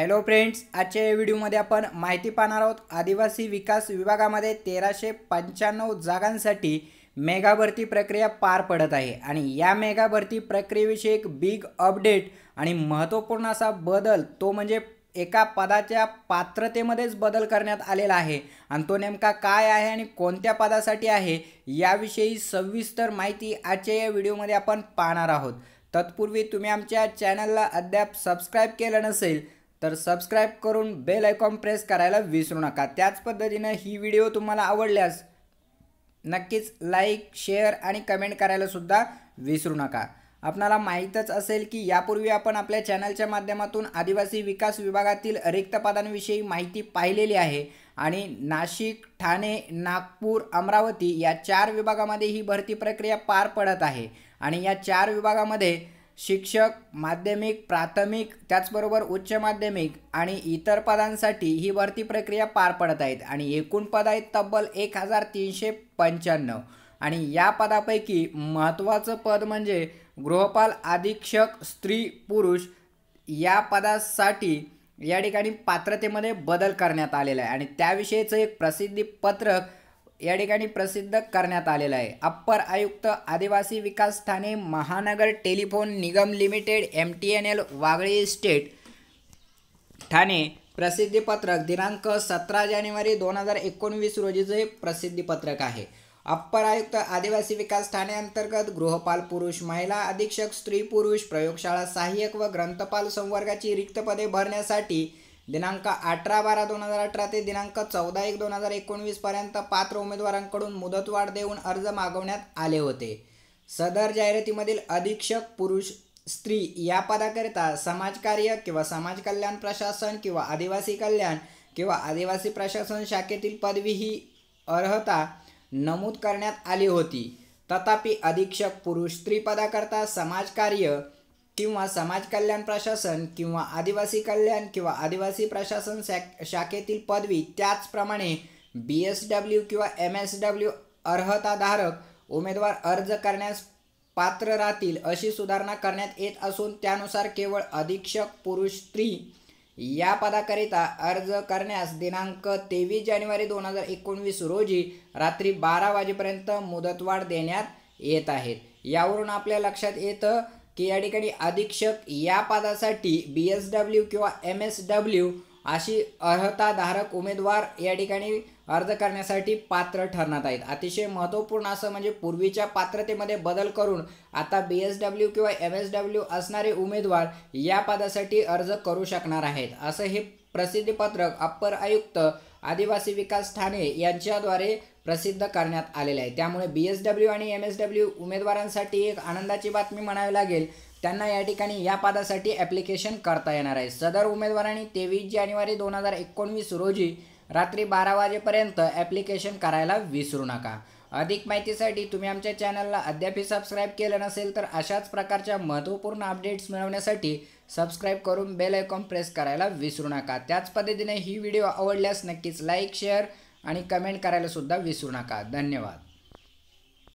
Hello friends आजच्या या व्हिडिओमध्ये आपण माहिती पाहणार आहोत आदिवासी विकास विभागामध्ये तेराशे पंच्याण्णव जागांसाठी मेगा भरती प्रक्रिया पार पडत आहे. आणि या मेगा भरती प्रक्रियेविषयी एक बिग अपडेट आणि महत्त्वपूर्ण असा बदल तो म्हणजे एका पदाच्या पात्रतेमध्येच बदल करण्यात आलेला आहे. आणि तो नेमका काय आहे आणि कोणत्या पदासाठी आहे याविषयी सविस्तर माहिती आजच्या या व्हिडिओमध्ये आपण पाहणार आहोत. तत्पूर्वी तुम्ही आमच्या चॅनलला अद्याप सबस्क्राईब केलं नसेल तर सबस्क्राईब करून बेल आयकॉन प्रेस करायला विसरू नका. त्याच पद्धतीनं ही व्हिडिओ तुम्हाला आवडल्यास नक्कीच लाईक शेअर आणि कमेंट करायला सुद्धा विसरू नका. आपणाला माहीतच असेल की यापूर्वी आपण आपल्या चॅनलच्या माध्यमातून आदिवासी विकास विभागातील रिक्त पदांविषयी माहिती पाहिलेली आहे आणि नाशिक ठाणे नागपूर अमरावती या चार विभागामध्ये ही भरती प्रक्रिया पार पडत आहे. आणि या चार विभागामध्ये शिक्षक माध्यमिक प्राथमिक त्याचबरोबर उच्च माध्यमिक आणि इतर पदांसाठी ही भरती प्रक्रिया पार पडत आहेत. आणि एकूण पद आहेत तब्बल एक हजार तीनशे पंच्याण्णव. आणि या पदापैकी महत्त्वाचं पद म्हणजे गृहपाल अधीक्षक स्त्री पुरुष या पदासाठी या ठिकाणी पात्रतेमध्ये बदल करण्यात आलेला आहे. आणि त्याविषयीचं एक प्रसिद्धी पत्रक या ठिकाणी प्रसिद्ध करण्यात आलेलं आहे. अप्पर आयुक्त आदिवासी विकास Thane Mahanagar telephone Nigam limited M T N L Wagle estate Thane प्रसिद्धीपत्रक दिनांक सतरा जानेवारी दोन हजार एकोणवीस रोजीचं हे प्रसिद्धीपत्रक आहे. अप्पर आयुक्त आदिवासी विकास ठाणे अंतर्गत गृहपाल पुरुष महिला अधीक्षक स्त्री पुरुष प्रयोगशाळा सहाय्यक व ग्रंथपाल संवर्गाची रिक्त पदे भरण्यासाठी दिनांक अठरा बारा दोन हजार अठरा ते दिनांक चौदा एक दोन हजार एकोणवीसपर्यंत पात्र उमेदवारांकडून मुदतवाढ देऊन अर्ज मागवण्यात आले होते. सदर जाहिरातीमधील अधीक्षक पुरुष स्त्री या पदाकरिता समाजकार्य किंवा समाज कल्याण प्रशासन किंवा आदिवासी कल्याण किंवा आदिवासी प्रशासन शाखेतील पदवी ही अर्हता नमूद करण्यात आली होती. तथापि अधीक्षक पुरुष स्त्री पदाकरता समाजकार्य किंवा समाज कल्याण प्रशासन किंवा आदिवासी कल्याण किंवा आदिवासी प्रशासन शाखेतील पदवी त्याचप्रमाणे बी एस डब्ल्यू किंवा एम एस डब्ल्यू अर्हताधारक उमेदवार अर्ज करण्यास पात्र राहतील अशी सुधारणा करण्यात येत असून त्यानुसार केवळ अधीक्षक पुरुष स्त्री या पदाकरिता अर्ज करण्यास दिनांक तेवीस जानेवारी दोन हजार एकोणवीस रोजी रात्री बारा वाजेपर्यंत मुदतवाढ देण्यात येत आहेत यावरून आपल्या लक्षात येतं की या ठिकाणी अधीक्षक या पदासाठी बी एस डब्ल्यू किंवा एम एस डब्ल्यू अशी अर्हताधारक उमेदवार या ठिकाणी अर्ज करण्यासाठी पात्र ठरणार आहेत. अतिशय महत्त्वपूर्ण असं म्हणजे पूर्वीच्या पात्रतेमध्ये बदल करून आता बी एस डब्ल्यू किंवा एम एस डब्ल्यू असणारे उमेदवार या पदासाठी अर्ज करू शकणार आहेत. असं हे प्रसिद्धीपत्रक अप्पर आयुक्त आदिवासी विकास ठाणे यांच्याद्वारे प्रसिद्ध करण्यात आलेले आहे. त्यामुळे बी एस डब्ल्यू आणि एम एस डब्ल्यू उमेदवारांसाठी एक आनंदाची बातमी म्हणावी लागेल. त्यांना या ठिकाणी या पदासाठी ॲप्लिकेशन करता येणार आहे. सदर उमेदवारांनी तेवीस जानेवारी दोन हजार एकोणवीस रोजी रात्री बारा वाजेपर्यंत ॲप्लिकेशन करायला विसरू नका. अधिक माहितीसाठी तुम्ही आमच्या चॅनलला अद्यापही सबस्क्राईब केलं नसेल तर अशाच प्रकारच्या महत्त्वपूर्ण अपडेट्स मिळवण्यासाठी सबस्क्राईब करून बेल आयकॉन प्रेस करायला विसरू नका. त्याच पद्धतीने ही व्हिडिओ आवडल्यास नक्कीच लाईक शेअर आणि कमेंट करायला सुद्धा विसरू नका. धन्यवाद.